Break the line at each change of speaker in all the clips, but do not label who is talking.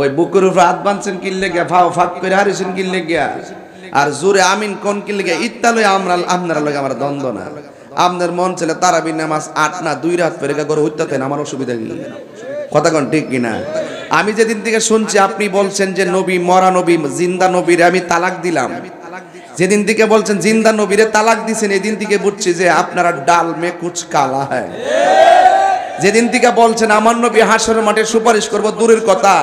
ওই বুকুর উপর হাত বাঁধছেন কিনলে গিয়া ফাও ফাঁক করে হারিয়েছেন কিনলে গিয়া আর জোরে আমিন কোন কিনলে গিয়া ইত্তা লই আমরা আপনারা লগে আমার দ্বন্দ্ব না। আপনার মন ছেলে তারাবি নামাজ আট না দুই রাত পেরে গা করে হইতাতেন আমার অসুবিধা কি? কথা কোন ঠিক কিনা? আমি যেদিন থেকে শুনছি আপনি বলছেন যে নবী মরা নবী, জিন্দা নবীরে আমি তালাক দিলাম। যেদিন থেকে বলছেন জিন্দা নবীরে তালাক দিছেন, এদিন থেকে বুঝছি যে আপনারা ডাল মে কুচ কালা হ্যায়। যেদিন থেকে বলছেন, আমার নবী হাসর মাঠে সুপারিশ করব, দূরের কথা।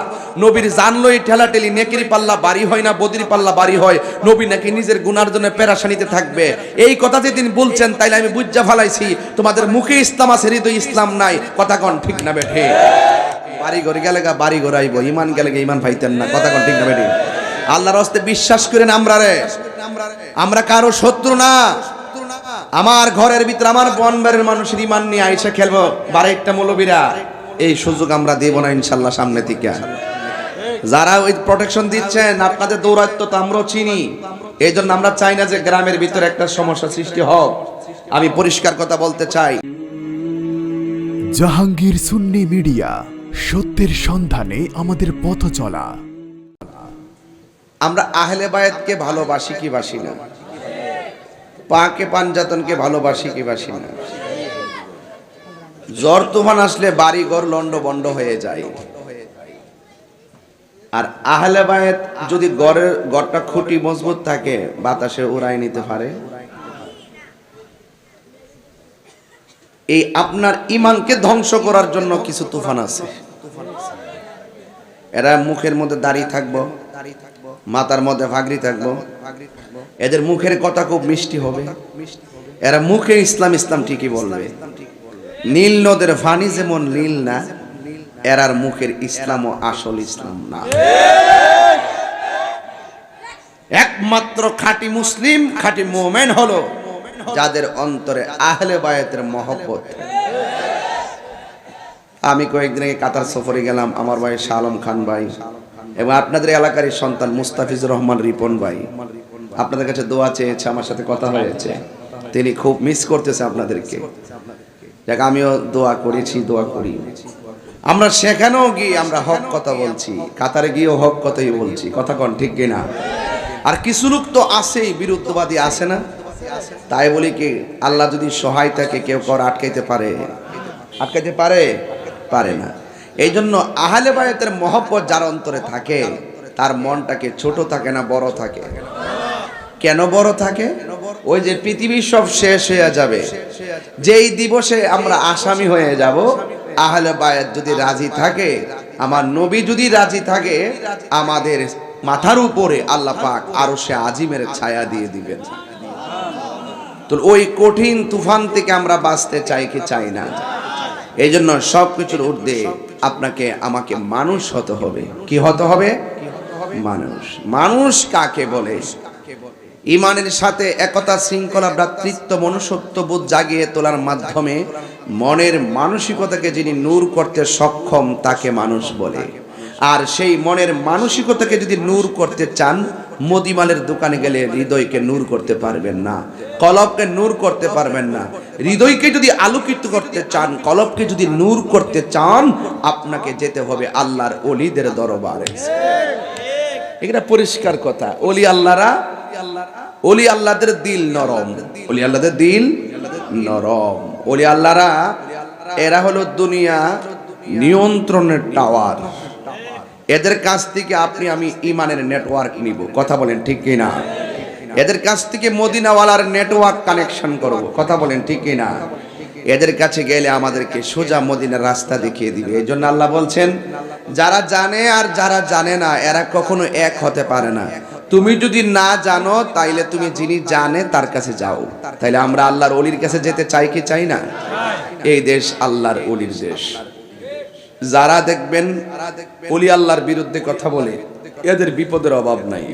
নবীর জানলই ঠেলা ঠেলি নেকির পাল্লা বাড়ি হয় না, বদির পাল্লা বাড়ি হয়। নবী নাকি নিজের গুনার জন্য পেরাশানিতে থাকবে। এই কথা যেদিন বলছেন, তাইলে আমি বুঝা ফালাইছি, তোমাদের মুখে ইসলাম আছে, হৃদয় ইসলাম নাই। কথা কন ঠিক না বেঠে? বাড়ি ঘরে গেলে গা, বাড়ি ঘর আইব ইমান গেলে গা ইমান পাইতেন না। কথা কন ঠিক না বেঠে? আল্লাহর হস্তে বিশ্বাস করেন আমরা রে আমরা কারও শত্রু না। আমার ঘরের ভিতরে আমার বনবারের মানুষের ইমান নিয়ে আইসা খেলব। বারেকটা মৌলবীরা এই সুযোগ আমরা দেব না ইনশাল্লাহ সামনে থেকে। যারা ওই প্রোটেকশন দিচ্ছেন আপনাদের দৌরাত্ম তো আমরাও চিনি। এই জন্য আমরা চাই না যে গ্রামের ভিতরে একটা সমস্যা সৃষ্টি হোক। আমি পরিষ্কার কথা বলতে চাই।
জাহাঙ্গীর সুন্নি মিডিয়া সত্যের সন্ধানে আমাদের পথ চলা।
আমরা আহলে বায়াতকে ভালোবাসি কি বাসি না? পাকে পাঞ্জাতনকে ভালোবাসি কি বাসি না। জ্বর তুফান আসলে বাড়ি ঘর লন্ড বন্ড হয়ে যায়। আর আহলে বায়াত যদি গড়ের গড়টা খুঁটি মজবুত থাকে, বাতাসে উড়াই নিতে পারে। এই আপনার ইমানকে ধ্বংস করার জন্য কিছু তুফান আছে। এরা মুখের মধ্যে দাড়ি থাকব, মাথার মধ্যে ফাগরি থাকব এদের মুখের কথা খুব মিষ্টি হবে। এরা মুখে ইসলাম ইসলাম ঠিকই বলবে। নীল নদের ফানি যেমন নীল না, এরার মুখের ইসলাম ও আসল ইসলাম না। একমাত্র খাঁটি মুসলিম, খাঁটি মোমেন হলো যাদের অন্তরে আহলে বায়াতের মহব্বত। আমি কয়েকদিন আগে কাতার সফরে গেলাম, আমার ভাই শাহ আলম খান ভাই এবং আপনাদের এলাকারই সন্তান মুস্তাফিজুর রহমান রিপন ভাই। আপনাদের কাছে দোয়া চেয়েছে, আমার সাথে কথা হয়েছে। তিনি খুব মিস করতেছে আপনাদেরকে। দেখ আমিও দোয়া করেছি, দোয়া করি। আমরা সেখানেও গিয়ে আমরা হক কথা বলছি, কাতারে গিয়েও হক কথাই বলছি। কথা কন, ঠিক কিনা? আর কিছু লোক তো আসেই বিরুদ্ধবাদী আসে না? তাই বলি কি, আল্লাহ যদি সহায় থাকে, কেউ কর আটকাইতে পারে। আটকাইতে পারে? পারে না। এই জন্য আহলে বায়াতের মহব্বত যার অন্তরে থাকে, তার মনটাকে ছোট থাকে না, বড় থাকে। কেন বড় থাকে? ওই যে পৃথিবী সব শেষ হয়ে যাবে। যেই দিবসে আমরা আসামি হয়ে যাব, আহলে বায়াত যদি রাজি থাকে, আমার নবী যদি রাজি থাকে, আমাদের মাথার উপরে আল্লাহ পাক আরও সে আজিমের ছায়া দিয়ে দিবেন। তো ওই কঠিন তুফান থেকে আমরা বাঁচতে চাই কি চাই না? এই জন্য সব কিছুর ঊর্ধ্বে আপনাকে, আমাকে মানুষ হতে হবে। কি হতে হবে? মানুষ। মানুষ কাকে বলে? ইমানের সাথে একতা, শৃঙ্খলা, ভ্রাতৃত্ব মনুষ্যত্ববোধ জাগিয়ে তোলার মাধ্যমে মনের মানসিকতাকে যিনি নূর করতে সক্ষম, তাকে মানুষ বলে। আর সেই মনের মানসিকতাকে যদি নূর করতে চান, মদিমালের দোকানে গেলে হৃদয়কে নূর করতে পারবেন না, কলবকে নূর করতে পারবেন না। হৃদয়কে যদি আলোকিত করতে চান, কলবকে যদি নূর করতে চান, আপনাকে যেতে হবে আল্লাহর অলিদের দরবারে। এটা পরিষ্কার কথা। অলি আল্লাহরা অলি আল্লাহদের দিল নরম। অলি আল্লাহদের দিল নরম। অলি আল্লাহরা, এরা হলো দুনিয়া নিয়ন্ত্রণের টাওয়ার। এদের কাছ থেকে আপনি, আমি ইমানের নেটওয়ার্ক নিব। কথা বলেন ঠিক কিনা? এদের কাছ থেকে মদিনাওয়ালার নেটওয়ার্ক কানেকশন করব। কথা বলেন ঠিক কিনা? এদের কাছে গেলে আমাদেরকে সোজা মদিনার রাস্তা দেখিয়ে দিবে। এই জন্য আল্লাহ বলছেন, যারা জানে আর যারা জানে না, এরা কখনো এক হতে পারে না। তুমি যদি না জানো, তাইলে তুমি যিনি জানে তার কাছে যাও। তাইলে আমরা আল্লাহর অলির কাছে যেতে চাই কি চাই না? এই দেশ আল্লাহর অলির দেশ। যারা দেখবেন অলি আল্লাহর বিরুদ্ধে কথা বলে, এদের বিপদের অভাব নাই।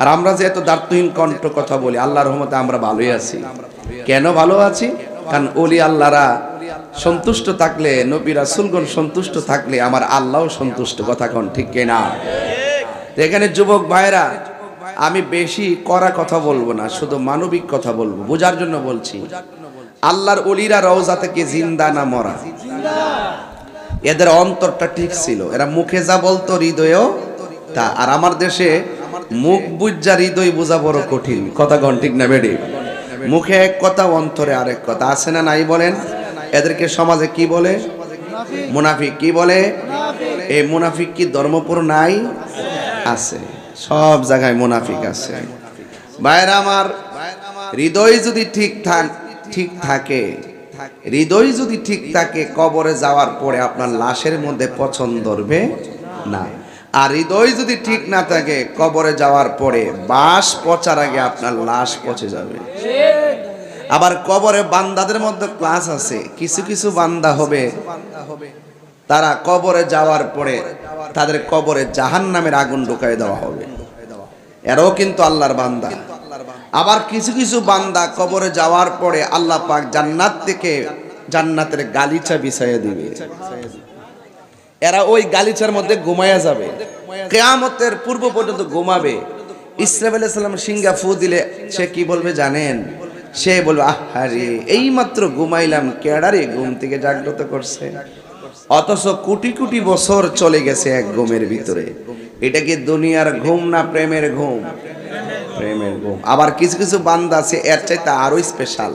আর আমরা যে এত দার্থহীন কণ্ঠ কথা বলি, আল্লাহর রহমতে আমরা ভালোই আছি। কেন ভালো আছি? কারণ অলি আল্লাহরা সন্তুষ্ট থাকলে, নবী রাসুলগণ সন্তুষ্ট থাকলে আমার আল্লাহও সন্তুষ্ট। কথা কন ঠিক কিনা? এখানে যুবক ভাইরা আমি বেশি করা কথা বলব না, শুধু মানবিক কথা বলব, বোঝার জন্য বলছি। আল্লাহর অলিরা রওজা থেকে জিন্দা না মরা? এদের অন্তরটা ঠিক ছিল, এরা মুখে যা বলতো হৃদয়েও তা। আর আমার দেশে মুখ বুঝা হৃদয় বোঝা বড় কঠিন। কথা গণ ঠিক না, বেডি? মুখে এক কথা, অন্তরে আরেক কথা। আছে না নাই বলেন? এদেরকে সমাজে কি বলে? মুনাফিক কি বলে? এই মুনাফিক কি ধর্মপুর নাই? আছে সব জায়গায় মুনাফিক আছে। ভাইরা আমার হৃদয় যদি ঠিক থাক ঠিক থাকে হৃদয় যদি ঠিক থাকে কবরে যাওয়ার পরে আপনার লাশের মধ্যে পছন্দ ধরবে না। আর হৃদয় যদি ঠিক না থাকে কবরে যাওয়ার পরে বাস পচার আগে আপনার লাশ পচে যাবে। আবার কবরে বান্দাদের মধ্যে ক্লাস আছে কিছু কিছু বান্দা হবে তারা কবরে যাওয়ার পরে তাদের কবরে জাহান নামের আগুন ঢুকাই দেওয়া হবে। এরাও কিন্তু আল্লাহর বান্দা। আবার কিছু কিছু বান্দা কবরে যাওয়ার পরে আল্লাহ পাক জান্নাত থেকে জান্নাতের গালিচা বিছাইয়া দিবে। এরা ওই গালিচার মধ্যে ঘুমাইয়া যাবে। কেয়ামতের পূর্ব পর্যন্ত ঘুমাবে। ইসরাফ আলাইসাল্লাম সিঙ্গা ফু দিলে সে কি বলবে জানেন? সে বলবে আহারে এই মাত্র ঘুমাইলাম, কেডারে ঘুম থেকে জাগ্রত করছে? অথচ কোটি কোটি বছর চলে গেছে এক ঘুমের ভিতরে। এটা কি দুনিয়ার ঘুম না প্রেমের ঘুম? প্রেমের ঘুম। আবার কিছু কিছু বান্দা আছে, এর চাইতে আরও স্পেশাল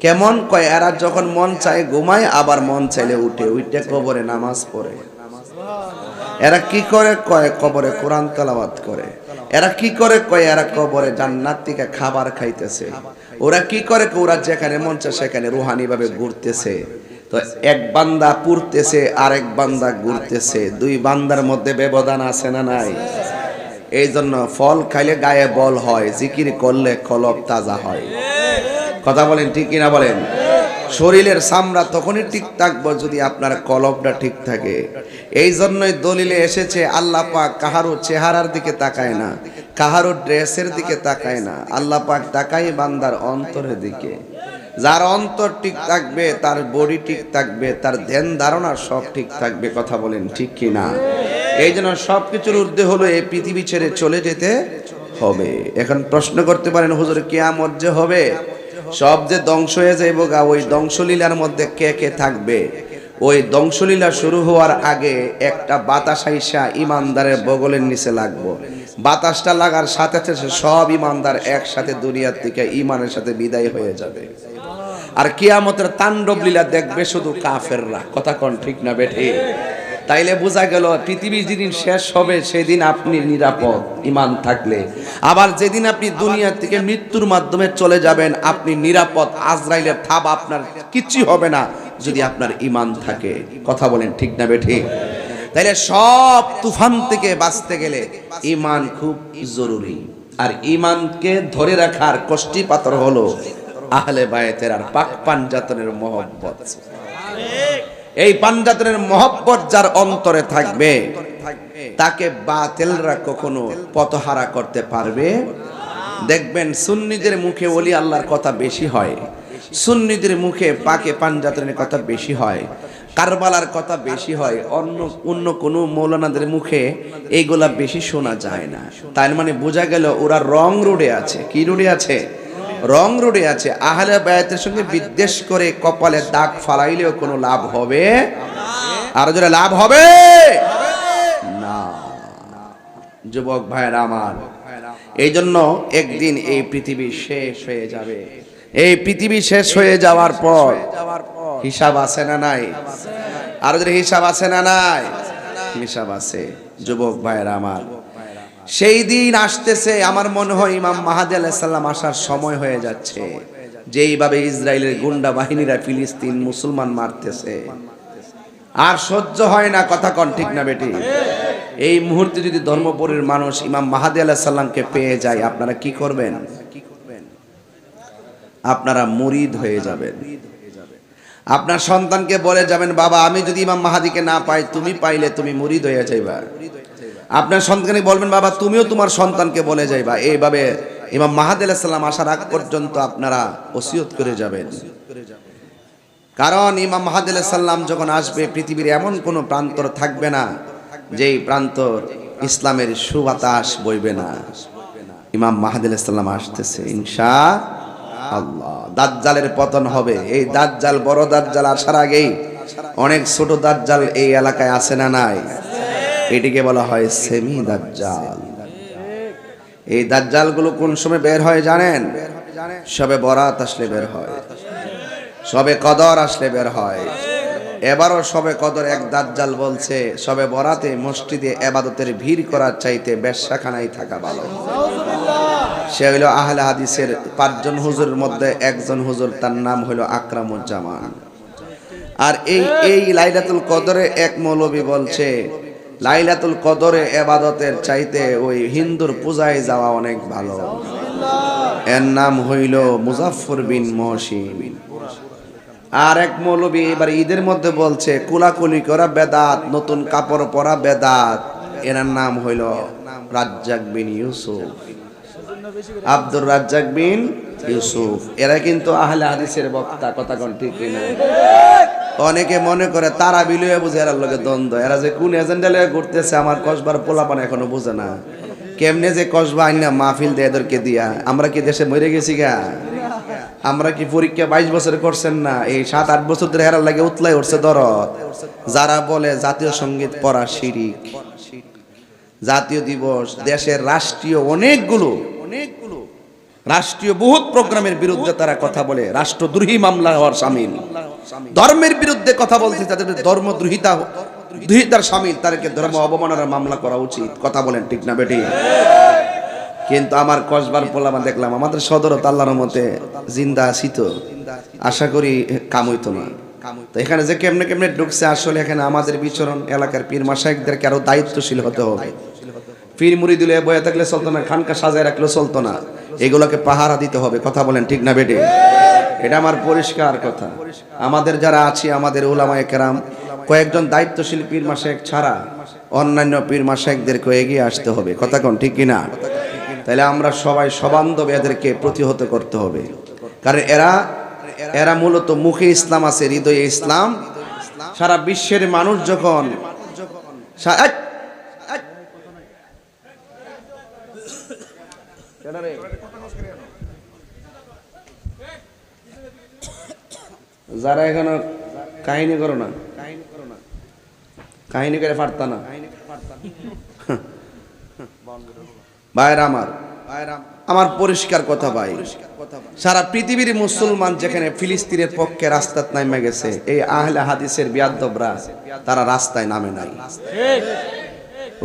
কেমন কয়, এরা যখন মন চায় ঘুমায়, আবার মন চাইলে উঠে উঠে কবরে নামাজ পড়ে। এরা কি করে কয়, কবরে কোরআন তেলাওয়াত করে। এরা কি করে কয়, এরা কবরে জান্নাত থেকে খাবার খাইতেছে। ওরা কি করে ওরা যেখানে মন চায় সেখানে রুহানি ভাবে ঘুরতেছে। তো এক বান্দা পুরতেছে, আরেক বান্দা ঘুরতেছে। দুই বান্দার মধ্যে ব্যবধান আছে না নাই? এই জন্য ফল খাইলে গায়ে বল হয়, জিকির করলে কলব তাজা হয়। কথা বলেন ঠিক কিনা বলেন? শরীরের সামরা তখনই ঠিক থাকব যদি আপনার কলবটা ঠিক থাকে। এই জন্যই দলিলে এসেছে, আল্লাহ পাক কাহারো চেহারার দিকে তাকায় না, কাহারো ড্রেসের দিকে তাকায় না। আল্লাহ পাক তাকায় বান্দার অন্তরের দিকে। যার অন্তর ঠিক থাকবে, তার বডি ঠিক থাকবে, তার ধ্যান ধারণা সব ঠিক থাকবে, কথা বলেন ঠিক কি না এই জন্য সব কিছুর ঊর্ধ্বে হলো এই পৃথিবী ছেড়ে চলে যেতে হবে। এখন প্রশ্ন করতে পারেন, হুজুর, কেয়ামত যে হবে? সব যে ধ্বংস হয়ে যাইব গা, ওই ধ্বংসলীলার মধ্যে কে কে থাকবে? ওই ধ্বংসলীলা শুরু হওয়ার আগে একটা বাতাস আইসা ইমানদারের বগলের নিচে লাগবো। বাতাসটা লাগার সাথে সাথে সব ইমানদার একসাথে দুনিয়ার থেকে ইমানের সাথে বিদায় হয়ে যাবে। আর কিয়ামতের তাণ্ডব লীলা দেখবে শুধু কাফেররা। কথা কন ঠিক না বেঠে? তাইলে বোঝা গেল পৃথিবী যেদিন শেষ হবে, সেদিন আপনি নিরাপদ, ইমান থাকলে। আবার যেদিন আপনি দুনিয়া থেকে মৃত্যুর মাধ্যমে চলে যাবেন, আপনি নিরাপদ। আজরাইলের থাব আপনার কিচ্ছু হবে না। যদি আপনার ইমান থাকে, কথা বলেন ঠিক না বেঠে? তাইলে সব তুফান থেকে বাঁচতে গেলে ইমান খুব জরুরি। আর ইমানকে ধরে রাখার কষ্টি পাথর হলো আহলে বায়েতের আর পাক পাঞ্জাতনের মহব্বত। এই পাঞ্জাতনের মহব্বত যার অন্তরে থাকবে, তাকে বাতেলরা কখনো পথহারা করতে পারবে? দেখবেন সুন্নিদের মুখে ওলি আল্লাহর কথা বেশি হয়। সুন্নিদের মুখে পাকে পাঞ্জাতনের কথা বেশি হয়, কারবালার কথা বেশি হয়, অন্য অন্য কোনো মৌলানাদের মুখে এইগুলা বেশি শোনা যায় না। তার মানে বোঝা গেল ওরা রং রোডে আছে। কি রোডে আছে? রং রোডে আছে। আহলে বায়াতের সঙ্গে বিদ্বেষ করে কপালে দাগ ফালাইলেও কোনো লাভ হবে? আর যারা লাভ হবে? না। যুবক ভাইয়ের আমার এই জন্য একদিন এই পৃথিবী শেষ হয়ে যাবে। এই পৃথিবী শেষ হয়ে যাওয়ার পর হিসাব আছে না নাই? আর ওদের হিসাব আছে না নাই? হিসাব আছে যুবক ভাইয়ের আমার। সেই দিন আসতেছে আমার মনে হয় ইমাম মাহাদি আলাইসাল্লাম আসার সময় হয়ে যাচ্ছে। যেইভাবে ইসরায়েলের গুন্ডা বাহিনীরা ফিলিস্তিন মুসলমান মারতেছে। আর সহ্য হয় না কথা কন ঠিক না বেটি। এই মুহূর্তে যদি ধর্মপুরের মানুষ ইমাম মাহাদি আলাইসাল্লামকে পেয়ে যায় আপনারা কি করবেন? আপনারা মুরিদ হয়ে যাবেন। আপনার সন্তানকে বলে যাবেন, বাবা, আমি যদি ইমাম মাহাদিকে না পাই, তুমি পাইলে তুমি মুরিদ হয়ে যাইবা। আপনার সন্তানকে বলবেন, বাবা, তুমিও তোমার সন্তানকে বলে যাইবা। এইভাবে ইমাম মাহাদ সাল্লাম আসার আগ পর্যন্ত আপনারা ওসিয়ত করে যাবেন। কারণ ইমাম মাহাদ সাল্লাম যখন আসবে, পৃথিবীর এমন কোনো প্রান্তর থাকবে না, যেই প্রান্তর ইসলামের সুবাতাস বইবে না। ইমাম মাহাদ সাল্লাম আসতেছে, ইনশা দাজ্জালের পতন হবে। এই দাজ্জাল বড় দাজ্জাল আসার আগেই অনেক ছোট দাজ্জাল এই এলাকায় আছে না নাই? এটিকে বলা হয় সেমি দাজ্জাল। এই দাজ্জালগুলো কোন সময় বের হয় জানেন? সবে বরাত আসলে বের হয়। সবে কদর আসলে বের হয়। এবারও সবে কদর এক দাজ্জাল বলছে, সবে বরাতে মসজিদে এবাদতের ভিড় করার চাইতে বেশ্যাখানায় থাকা ভালো। সে হইল আহলে হাদিসের পাঁচজন হুজুরের মধ্যে একজন হুজুর, তার নাম হইল আকরামুজ্জামান। আর এই এই লাইলাতুল কদরে এক মৌলবী বলছে, লাইলাতুল কদরে এবাদতের চাইতে ওই হিন্দুর পূজায় যাওয়া অনেক ভালো। এর নাম হইল মুজাফর বিন মহসিন। আর এক মৌলবী এবার ঈদের মধ্যে বলছে, কুলাকুলি করা বেদাত, নতুন কাপড় পরা বেদাত। এনার নাম হইল রাজ্জাক বিন ইউসুফ। আব্দুর রাজ্জাক বিন ইউসুফ। এরা কিন্তু আহলে হাদিসের বক্তা, কথা কোন ঠিক কিনা? অনেকে মনে করে তারা বিলয়ে বুঝে এরার লগে দ্বন্দ্ব। এরা যে কোন এজেন্ডা লয়ে ঘুরতেছে, আমার কসবার পোলাপান এখনও বুঝে না। কেমনে যে কসবা আইনা মাহফিল দেয় এদেরকে দিয়া। আমরা কি দেশে মরে গেছি গা? আমরা কি পরীক্ষা বাইশ বছর করছেন না? এই সাত, আট বছর ধরে হেরার লাগে উতলাই উঠছে দরদ। যারা বলে জাতীয় সংগীত পড়া শিরিক। জাতীয় দিবস, দেশের রাষ্ট্রীয় অনেকগুলো অনেকগুলো রাষ্ট্রীয় বহুত প্রোগ্রামের বিরুদ্ধে তারা কথা বলে, রাষ্ট্রদ্রোহী মামলা হওয়ার সামিল ধর্মের বিরুদ্ধে কথা বলতে তাদের ধর্মদ্রোহিতা দ্রোহিতার সামিল তাদেরকে ধর্ম অবমাননার মামলা করা উচিত। কথা বলেন, ঠিক না বেটি কিন্তু আমার কসবার পোলামা দেখলাম, আমাদের সদরত আল্লাহর মতে জিন্দা আছি তো। আশা করি কাম হইতো না। তো এখানে যে কেমনে কেমনে ঢুকছে, আসলে এখানে আমাদের বিচরণ এলাকার পীর মাসাইকদেরকে আরও দায়িত্বশীল হতে হবে। পীর মুড়ি দিলে বয়ে থাকলে চলতো না খানকা সাজায় রাখলে চলতো না এগুলোকে পাহারা দিতে হবে, কথা বলেন ঠিক না বেটে? এটা আমার পরিষ্কার কথা। আমাদের যারা আছি, আমাদের ওলামায়ে কেরাম, কয়েকজন দায়িত্বশীল পীর মাসায়েক ছাড়া অন্যান্য পীর মাসায়েকদেরকে এগিয়ে আসতে হবে। কথা কোন ঠিক কিনা? তাহলে আমরা সবাই সবান্ধব এদেরকে প্রতিহত করতে হবে। কারণ এরা এরা মূলত মুখে ইসলাম আছে, হৃদয়ে ইসলাম। সারা বিশ্বের মানুষ যখন সা- এই! এই! যারা এখানে কাহিনী করো না। কাহিনী করে পারতা না। ভাইয়ের আমার আমার পরিষ্কার কথা ভাই। সারা পৃথিবীর মুসলমান যেখানে ফিলিস্তিনের পক্ষে রাস্তাত নামে গেছে, এই আহলে হাদিসের বিয়াদ্দবরা তারা রাস্তায় নামে নাই।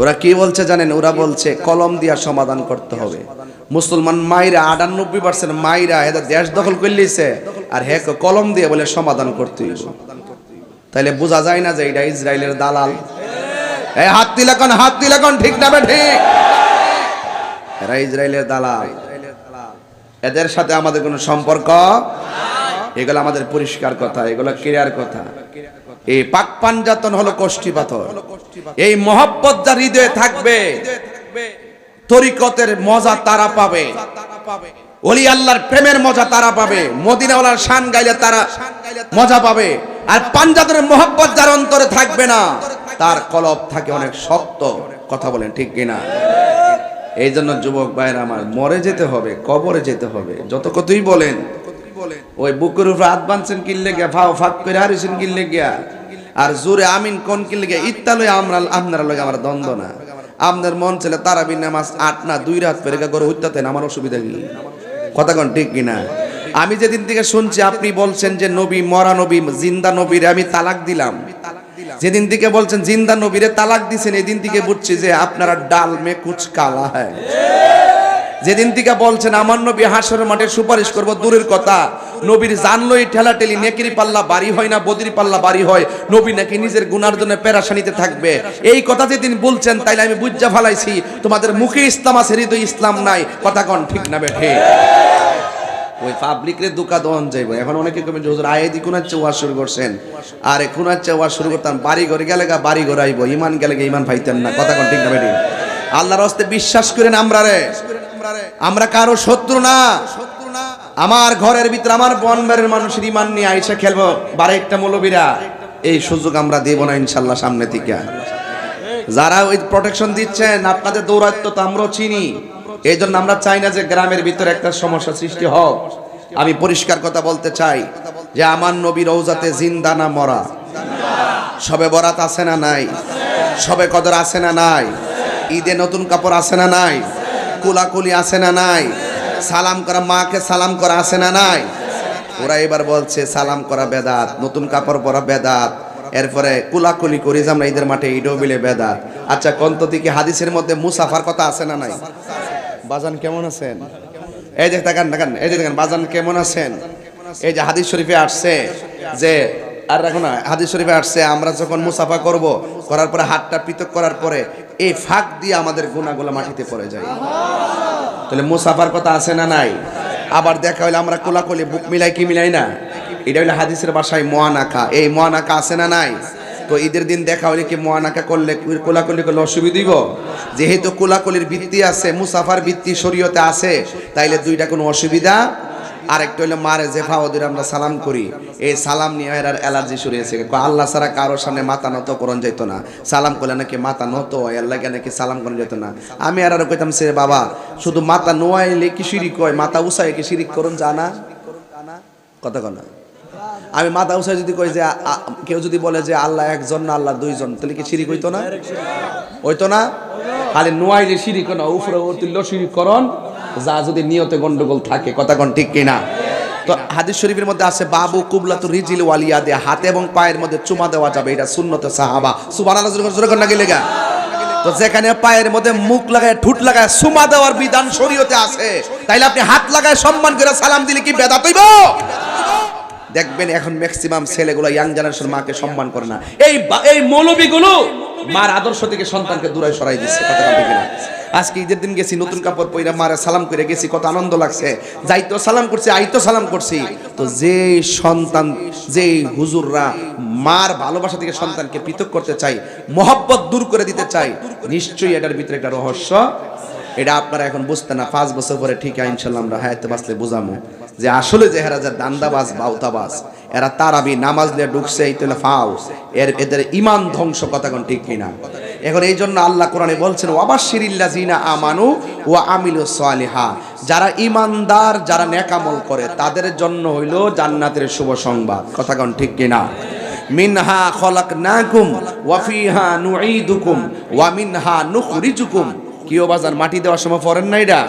ওরা কি বলছে জানেন? ওরা বলছে, কলম দিয়া সমাধান করতে হবে। মুসলমান মাইরা আটানব্বই পার্সেন্ট মাইরা এদের দেশ দখল করলিছে আর হ্যাঁ কলম দিয়ে বলে সমাধান করতে তাইলে বোঝা যায় না যে এটা ইসরায়েলের দালাল। এই হাত তিলাকন হাত তিলাকন ঠিক না ঠিক? এরা ইসরায়েলের দালাল। এদের সাথে আমাদের কোনো সম্পর্ক? এগুলো আমাদের পরিষ্কার কথা, এগুলো ক্লিয়ার কথা। এই পাক পাঞ্জাতন হলো কষ্টি পাথর। এই মহব্বত যার হৃদয়ে থাকবে তরিকতের মজা তারা পাবে। ওলি আল্লাহর প্রেমের মজা তারা পাবে। মদিনাওয়ালার শান গাইলে তারা মজা পাবে। আর পাঞ্জাবের মহব্বত যার অন্তরে থাকবে না, তার কলব থাকে অনেক শক্ত। কথা বলেন ঠিক কিনা? এই জন্য যুবক ভাইয়ের আমার, মরে যেতে হবে, কবরে যেতে হবে। যত কতই বলেন, ওই বুকের উপরে হাত বাঁধছেন কিনলে গিয়া ফাও ফাঁক করে হারিয়েছেন কিনলে গিয়া, আর জোরে আমিন কোন কিনলে গিয়া, ইত্যালয় আমরা আপনারা লগে আমার দ্বন্দ্ব না। আপনার মন ছেলে তারাবিন নামাজ আট না দুই রাত পেরে গা করে হইতাতেন আমার অসুবিধা কি কথা কন ঠিক কিনা? আমি যেদিন থেকে শুনছি আপনি বলছেন যে নবী মরা নবী, জিন্দা নবীর আমি তালাক দিলাম। যেদিন থেকে বলছেন জিন্দা নবীরে তালাক দিছেন, এদিন থেকে বুঝছি যে আপনারা ডাল মে কুচ কালা হ্যায়। যেদিন থেকে বলছেন, আমার নবী হাসর মাঠে সুপারিশ করব, দূরের কথা। নবীর জানলই ঠেলা ঠেলি নেকিরি পাল্লা বাড়ি হয় না, বদির পাল্লা বাড়ি হয়। নবী নাকি নিজের গুনার জন্য পেরাশানিতে থাকবে। এই কথা যেদিন বলছেন, তাইলে আমি বুঝা ফালাইছি, তোমাদের মুখে ইসলাম আছে, হৃদয় ইসলাম নাই। কথা কন ঠিক না বেঠে ওই পাবলিক রে দুকা দহন যাইব। এখন অনেকে কমে যে, হুজুর, আয়েদি কোনার চেয়ে ওয়াজ শুরু করছেন? আর, কোনার চেয়ে ওয়াজ শুরু করতাম বাড়ি ঘরে গেলে গা বাড়ি ঘরে আইব, ইমান গেলে গা ইমান পাইতেন না। কথা কোন ঠিক না বেটি আল্লাহর হস্তে বিশ্বাস করেন আমরা রে। আমরা কারও শত্রু না। আমার ঘরের ভিতরে আমার বনবারের মানুষের ইমান নিয়ে আইসা খেলব। বারে একটা মৌলবীরা এই সুযোগ আমরা দেব না ইনশাল্লাহ সামনে থেকে। যারা ওই প্রোটেকশন দিচ্ছেন আপনাদের দৌরাত্ম তো আমরাও চিনি। এই জন্য আমরা চাই না যে গ্রামের ভিতরে একটা সমস্যা সৃষ্টি হোক। আমি পরিষ্কার কথা বলতে চাই যে আমার নবী রৌজাতে জিন্দা না মরা? সবে বরাত আছে না নাই? সবে কদর আছে না নাই? ঈদে নতুন কাপড় আছে না নাই? কুলাকুলি আছে না নাই? সালাম করা মাকে সালাম করা আছে না নাই? ওরা এবার বলছে, সালাম করা বেদাত, নতুন কাপড় পরা বেদাত। এরপরে কুলাকুলি করি যে আমরা ঈদের মাঠে ঈদও বিলে বেদাত। আচ্ছা কন্ত কি হাদিসের মধ্যে মুসাফার কথা আছে না নাই? বাজান কেমন আছেন? এই যে দেখেন দেখেন এই যে দেখেন বাজান কেমন আছেন? এই যে হাদিস শরীফে আসছে যে, আর রাখো না, হাদিস শরীফে আসছে, আমরা যখন মুসাফা করব, করার পরে হাতটা পৃথক করার পরে এই ফাঁক দিয়ে আমাদের গুণাগুলো মাটিতে পড়ে যায়। তাহলে মুসাফার কথা আছে না নাই? আবার দেখা হইলে আমরা কোলাকলি বুক মিলাই কি মিলাই না? এটা হইলে হাদিসের বাসায় মোয়ানাকা। এই মোয়ানাকা আছে না নাই? তো ঈদের দিন দেখা হইলে কি মোয়ানাকা করলে কোলাকুলি করলে অসুবিধা দিব যেহেতু কোলাকুলির ভিত্তি আছে, মুসাফার ভিত্তি শরীয়তে আছে, তাইলে দুইটা কোনো অসুবিধা আরেকটা হইলে, মারে জেফা ওদের আমরা সালাম করি। এই সালাম নিয়ে এর অ্যালার্জি শুরু হয়েছে। আল্লাহ ছাড়া কারোর সামনে মাথা নত করন যেত না। সালাম করলে নাকি মাথা নত আল্লাহকে নাকি সালাম করা যেত না। আমি আর কইতাম, সে বাবা, শুধু মাথা নোয়াইলে কি শিরিক হয়? মাথা উসাই কি শিরিক করুন জানা কথা কনা আমি মাথা উসাই যদি কই যে কেউ যদি বলে যে আল্লাহ একজন না আল্লাহ দুইজন, তাহলে কি শিরিক হইতো না? হইতো না? খালি নোয়াইলে শিরিক না উফরে তুল্য শিরিক করন যা যদি নিয়তে গন্ডগোল থাকে, কথা কোন ঠিক কিনা? তো হাদিস শরীফের মধ্যে আছে, বাবু কুবলাতু রিজিল ওয়ালিয়া দে হাতে এবং পায়ের মধ্যে চুমা দেওয়া যাবে, এটা সুন্নতে সাহাবা। সুবহানাল্লাহ, জোরে করে নাকি লেগা তো যেখানে পায়ের মধ্যে মুখ লাগায়, ঠুট লাগায় সুমা দেওয়ার বিধান শরীয়তে আছে। তাইলে আপনি হাত লাগায় সম্মান করে সালাম দিলে কি বেদাত হইব? দেখবেন এখন ম্যাক্সিমাম ছেলেগুলো ইয়াং জেনারেশন মাকে সম্মান করে না। এই এই মৌলবীগুলো মার আদর্শ থেকে সন্তানকে দূরে সরাই দিচ্ছে কথা আজকে ঈদের দিন গেছি, নতুন কাপড় পরে মারে সালাম করে গেছি, কত আনন্দ লাগছে। যাইতো সালাম করছি আইতো সালাম করছি। তো যে সন্তান যে হুজুররা মার ভালোবাসা থেকে সন্তানকে পৃথক করতে চাই মহব্বত দূর করে দিতে চাই নিশ্চয়ই এটার ভিতরে একটা রহস্য। এটা আপনারা এখন বুঝতে না, পাঁচ বছর পরে ঠিক ইনশাল্লাহ আমরা হায়াতে বাঁচলে বুঝামো। যে আসলে যে হেরা যে দান্দাবাজ, বাউতাবাজ, এরা তারাবি, নামাজ দিয়ে ঢুকছে, এই তেলে ফাও এর এদের ইমান ধ্বংস কথা কোন ঠিক কিনা? এখন এই জন্য আল্লাহ কোরআনে বলছেন ওয়াবাশিরিল্লা জিনা আমানু ও আমিলু সালিহা। যারা ইমানদার যারা নেকামল করে, তাদের জন্য হইল জান্নাতের শুভ সংবাদ। কথা কোন ঠিক কিনা? মিনহা খলাকনাকুম ওয়া ফিহা নুঈদুকুম ওয়া মিনহা নুখরিজুকুম। কিও বাজার মাটি দেওয়ার সময় পড়েন না এটা?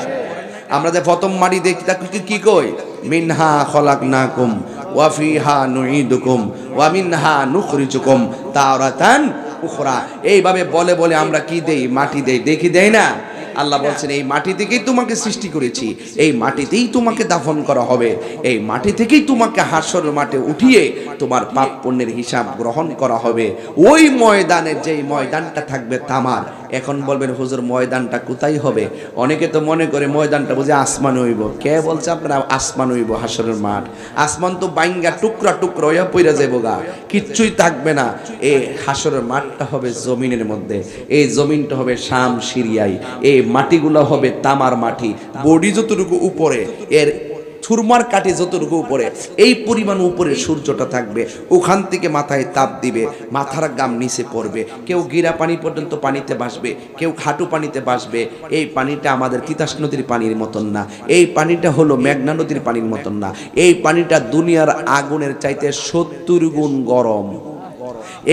আমরা যে প্রথম মাটি দেখি, তা কি- কই? মিনহা খলাকনাকুম ওয়া ফিহা নুঈদুকুম ওয়া মিনহা নুখরিজুকুম। তাওরাতান উখরা। এইভাবে বলে বলে আমরা কি দেই? মাটি দেই। দেখি দেই না? আল্লাহ বলছেন, এই মাটি থেকেই তোমাকে সৃষ্টি করেছি। এই মাটিতেই তোমাকে দাফন করা হবে। এই মাটি থেকেই তোমাকে হাসর মাঠে উঠিয়ে তোমার পাপ পুণ্যের হিসাব গ্রহণ করা হবে। ওই ময়দানে যেই ময়দানটা থাকবে তামার এখন বলবেন, হুজুর, ময়দানটা কোথায় হবে? অনেকে তো মনে করে ময়দানটা বুঝে আসমান হইব। কে বলছে আপনারা? আসমান হইব, হাসরের মাঠ। আসমান তো বাইঙ্গা টুকরা টুকরা হইয়া পইরা যাব গা। কিচ্ছুই থাকবে না। এই হাসরের মাঠটা হবে জমিনের মধ্যে। এই জমিনটা হবে শাম সিরিয়াই এই মাটিগুলো হবে তামার মাটি। বডি যতটুকু উপরে, এর ছুরমার কাঠে যতটুকু উপরে, এই পরিমাণ উপরে সূর্যটা থাকবে। ওখান থেকে মাথায় তাপ দিবে, মাথার গাম নিচে পড়বে। কেউ গিরা পানি পর্যন্ত পানিতে বাসবে কেউ খাটু পানিতে বাসবে এই পানিটা আমাদের তিতাস নদীর পানির মতন না। এই পানিটা হলো মেঘনা নদীর পানির মতন না। এই পানিটা দুনিয়ার আগুনের চাইতে সত্তর গুণ গরম।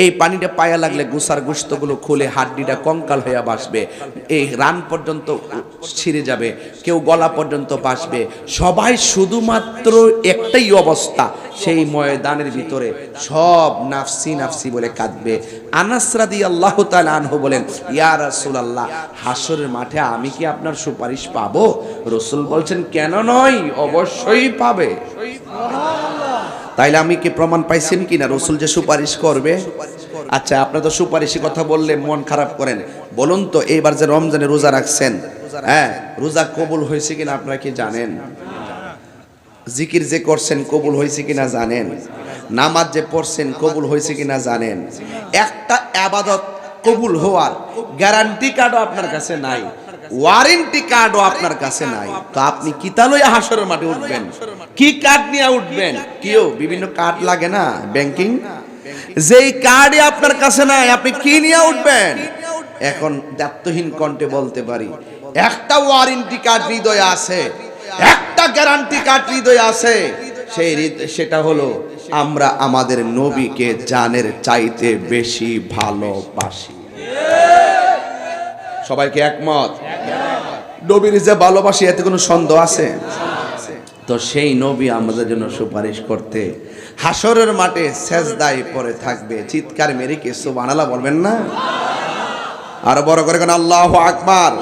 এই পানিটা পায়া লাগলে গুসার গুস্তগুলো খুলে হাড্ডিটা কঙ্কাল হইয়া বাসবে এই রান পর্যন্ত ছিঁড়ে যাবে, কেউ গলা পর্যন্ত বাসবে সবাই শুধুমাত্র একটাই অবস্থা, সেই ময়দানের ভিতরে সব নাফসি নাফসি বলে কাঁদবে। আনাসরাদি আল্লাহ তাআলা আনহু বলেন, ইয়া রাসূলুল্লাহ, হাসরের মাঠে আমি কি আপনার সুপারিশ পাবো? রসুল বলছেন, কেন নয়, অবশ্যই পাবে। তাইলে আমি কি প্রমাণ পাইছেন কিনা? রসুল যে সুপারিশ করবে? আচ্ছা আপনার তো সুপারিশের কথা বললে মন খারাপ করেন। বলুন তো, এইবার যে রমজানে রোজা রাখছেন হ্যাঁ রোজা কবুল হয়েছে কিনা আপনারা কি জানেন? জিকির যে করছেন কবুল হয়েছে কিনা জানেন? নামাজ যে পড়ছেন কবুল হয়েছে কিনা জানেন? একটা আবাদত কবুল হওয়ার গ্যারান্টি কার্ডও আপনার কাছে নাই। ওয়ারেন্টি কার্ডও আপনার কাছে নাই। তো আপনি কিতালইয়া হাসরের মাঠে উঠবেন। কি কার্ড নিয়ে উঠবেন? কিও? বিভিন্ন কার্ড লাগে না? ব্যাংকিং যেই কার্ডই আপনার কাছে নাই আপনি কি নিয়ে উঠবেন? এখন দায়িত্বহীন কণ্ঠে বলতে পারি। একটা ওয়ারেন্টি কার্ড হৃদয়ে আছে। একটা গ্যারান্টি কার্ড হৃদয়ে আছে। সেই সেটা হলো আমরা আমাদের নবীকে জানের চাইতে বেশি ভালোবাসি। সবাইকে একমত? নবীর যে ভালোবাসি, এতে কোনো সন্দেহ আছে? তো সেই নবী আমাদের জন্য সুপারিশ করতে হাসরের মাঠে সেজদায় পরে থাকবে। চিৎকার মেরে কে সুবহানাল্লাহ বলবেন না? আর বড় করে কেন, আল্লাহ আকবার।